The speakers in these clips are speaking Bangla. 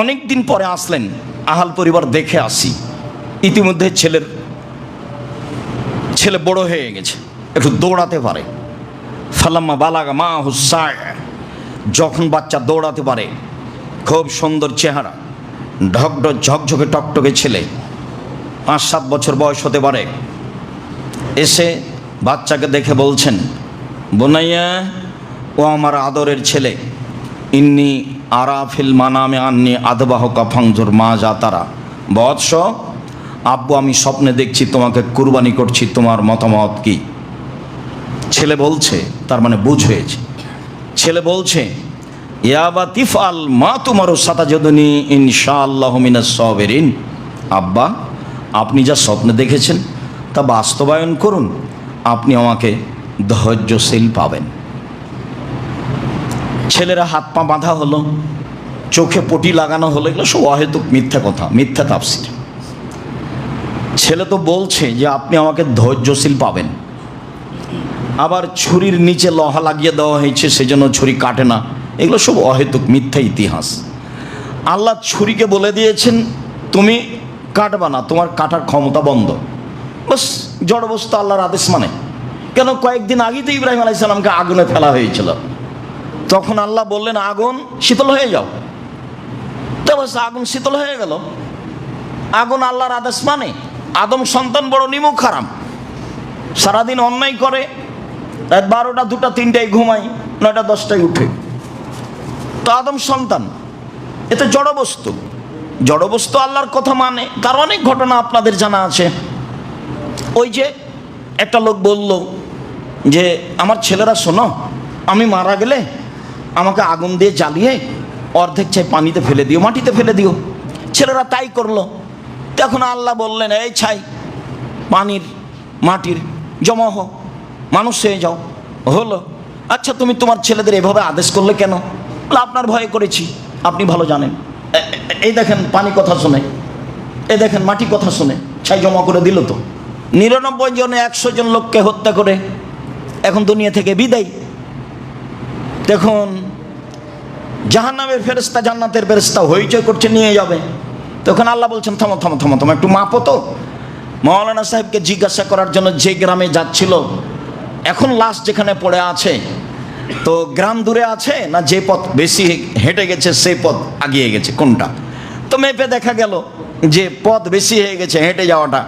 অনেক দিন পরে আসলেন, আহাল পরিবার দেখে আসি। ইতিমধ্যে ছেলের, ছেলে বড় হয়ে গেছে, একটু দৌড়াতে পারে। ফালাম্মা বালাগা মা হুসায় যখন বাচ্চা দৌড়াতে পারে, খুব সুন্দর চেহারা ঢকঢক ঝকঝকে টকটকে ছেলে। পাঁচ সাত বছর বয়স হতে পারে। এসে বাচ্চাকে দেখে বলছেন, বোনাইয়া, ও আমার আদরের ছেলে ইন্নি আরাফিল মানামে আন্নি আদবাহ কাফাংজুর মা যা তারা। বৎস, আব্বু, আমি স্বপ্নে দেখছি, তোমাকে কুরবানি করছি, তোমার মতামত কি? ছেলে বলছে, তার মানে বুঝ হয়েছে। ছেলে বলছে ইয়াবা তিফাল মা তোমারও সাতা যদনী ইনশাআল্লাহ সবেরিন। আব্বা, আপনি যা স্বপ্নে দেখেছেন, তা বাস্তবায়ন করুন। আপনি আমাকে ধৈর্যশীল পাবেন। ছেলেরা হাত পা বাঁধা হলো, চোখে পটি লাগানো হলো, এগুলো সব অহেতুক মিথ্যা কথা, মিথ্যা তাপসির ছেলে তো বলছে যে আপনি আমাকে ধৈর্যশীল পাবেন। আবার ছুরির নিচে লহা লাগিয়ে দেওয়া হয়েছে, সেজন্য ছুরি কাটে না। এগুলো সব অহেতুক মিথ্যা ইতিহাস। আল্লাহ ছুরিকে বলে দিয়েছেন, তুমি কাটবা না, তোমার কাটার ক্ষমতা বন্ধ। বাস, জড়বস্তু আল্লাহর আদেশ মানে। কেন কয়েকদিন আগেই তো ইব্রাহিম আলাইসাল্লামকে আগুনে ফেলা হয়েছিল। তখন আল্লাহ বললেন, আগুন শীতল হয়ে যাও। তো আগুন শীতল হয়ে গেল। আগুন আল্লাহর আদেশ মানে আদম সন্তান বড় নিমুখ খারাম সারাদিন অন্যায় করে, রাত বারোটা, দুটা, তিনটায় ঘুমাই নয়টা, দশটায় উঠে। তো আদম সন্তান এতে জড়বস্তু জড়বস্তু আল্লাহর কথা মানে তার অনেক ঘটনা আপনাদের জানা আছে। ওই যে একটা লোক বলল যে, আমার ছেলেরা শোনো, আমি মারা গেলে আমাকে আগুন দিয়ে জ্বালিয়ে অর্ধেক ছাই পানিতে ফেলে দিও, মাটিতে ফেলে দিও। ছেলেরা তাই করল। তখন আল্লাহ বললেন, এই ছাই, পানির, মাটির, জমা হোক মানুষ হয়ে যাও। হলো আচ্ছা তুমি তোমার ছেলেদের এভাবে আদেশ করলে কেন? আপনার ভয়ে করেছি, আপনি ভালো জানেন। এ- এ- এই দেখেন পানি কথা শুনে এই দেখেন মাটি কথা শুনে, ছাই জমা করে দিল তো। নিরানব্বই জনে একশো জন লোককে হত্যা করে এখন দুনিয়া থেকে বিদায়। দেখুন, জাহান্নামের ফেরেস্তা জান্নাতের ফেরেস্তা হইচই করছে, নিয়ে যাবে। তখন আল্লাহ বলছেন, থামো থামো থামো থামো, একটু মাপো তো। মৌলানা সাহেবকে জিজ্ঞাসা করার জন্য যে গ্রামে যাচ্ছিল, এখন লাশ যেখানে পড়ে আছে, তো গ্রাম দূরে আছে না যে পথ বেশি হেঁটে গেছে, সেই পথ আগিয়ে গেছে, কোনটা? তো মেপে দেখা গেল যে পথ বেশি হয়ে গেছে, হেঁটে যাওয়াটা।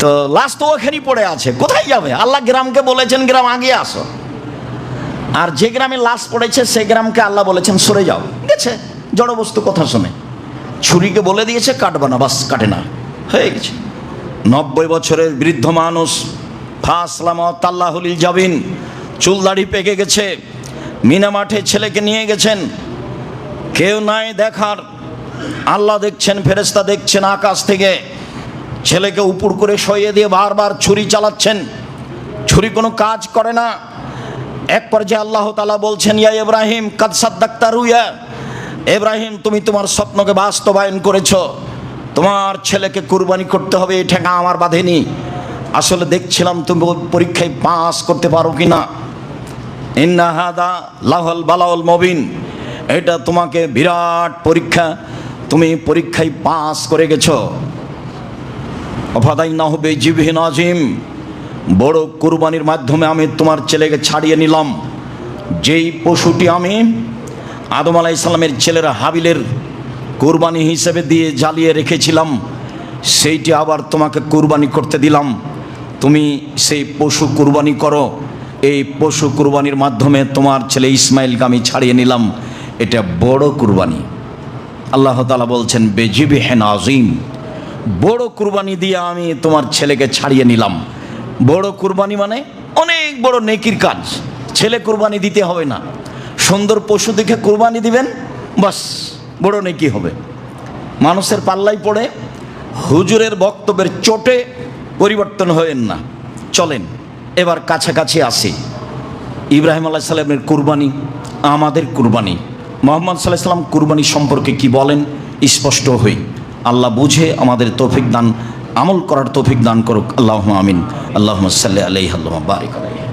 তো লাশ তো ওখানেই পড়ে আছে, কোথায় যাবে? আল্লাহ গ্রামকে বলেছেন, গ্রাম আগে আসো। আর যে গ্রামে লাশ পড়েছে সেই গ্রামকে আল্লাহ বলেছেন, সরে যাও। গেছে জড়বস্তু কথা শুনে। ছুরিকে বলে দিয়েছে, কাটবে না, বাস, কাটে না। হয়ে গেছে। নব্বই বছরের বৃদ্ধ মানুষ, ফাসলামত আল্লাহুলিল যাবিন চুল দাড়ি পেকে গেছে, মিনা মাঠে ছেলেকে নিয়ে গেছেন। কেউ নাই দেখার। আল্লাহ দেখছেন ফেরেস্তা দেখছেন আকাশ থেকে। ছেলেকে উপর করে সইয়ে দিয়ে বারবার ছুরি চালাচ্ছেন। ছুরি কোনো কাজ করে না। এক পর্যায়ে আল্লাহ তালা বলছেন, ইয়া ইব্রাহিম কাদসাদ ডাক্তার উইয়া ইব্রাহিম, তুমি তোমার স্বপ্নকে বাস্তবায়ন করেছ। তোমার ছেলেকে কুরবানি করতে হবে, এই ঠেকা আমার বাঁধেনি। আসলে দেখছিলাম তুমি পরীক্ষায় পাস করতে পারো কি না ইন্নাহাদা লাহল বালাউল মবিন। এটা তোমাকে বিরাট পরীক্ষা। তুমি পরীক্ষায় পাস করে গেছো। অফাদাই না হবে জিবহিন আজিম বড় কুরবানির মাধ্যমে আমি তোমার ছেলেকে ছাড়িয়ে নিলাম। যেই পশুটি আমি আদম আলাহ ইসলামের ছেলের হাবিলের কুরবানি হিসেবে দিয়ে জ্বালিয়ে রেখেছিলাম, সেইটি আবার তোমাকে কুরবানি করতে দিলাম। তুমি সেই পশু কুরবানি করো। এই পশু কুরবানির মাধ্যমে তোমার ছেলে ইসমাইলকে আমি ছাড়িয়ে নিলাম। এটা বড় কুরবানি। আল্লাহ তালা বলছেন বেজিবি হেন আজিম বড় কুরবানি দিয়ে আমি তোমার ছেলেকে ছাড়িয়ে নিলাম। বড় কুরবানি মানে অনেক বড় নেকির কাজ। ছেলে কুরবানি দিতে হবে না। সুন্দর পশু দেখে কুরবানি দিবেন, বাস, বড় নেকি হবে। মানুষের পাল্লাই পড়ে, হুজুরের বক্তব্যের চোটে পরিবর্তন হয়েন না। চলেন, এবার কাছাকাছি আসি। ইব্রাহিম আল্লাহ সাল্লামের কুরবানি, আমাদের কুরবানি। মোহাম্মদ সাল্লাহ সাল্লাম কুরবানি সম্পর্কে কি বলেন, স্পষ্ট হই। আল্লাহ বুঝে আমাদের তৌফিক দান আমল করার তৌফিক দান করুক। আল্লাহ আমিন। আল্লাহ সাল্লাহ আলাই আল্লাহ বারিক আলাই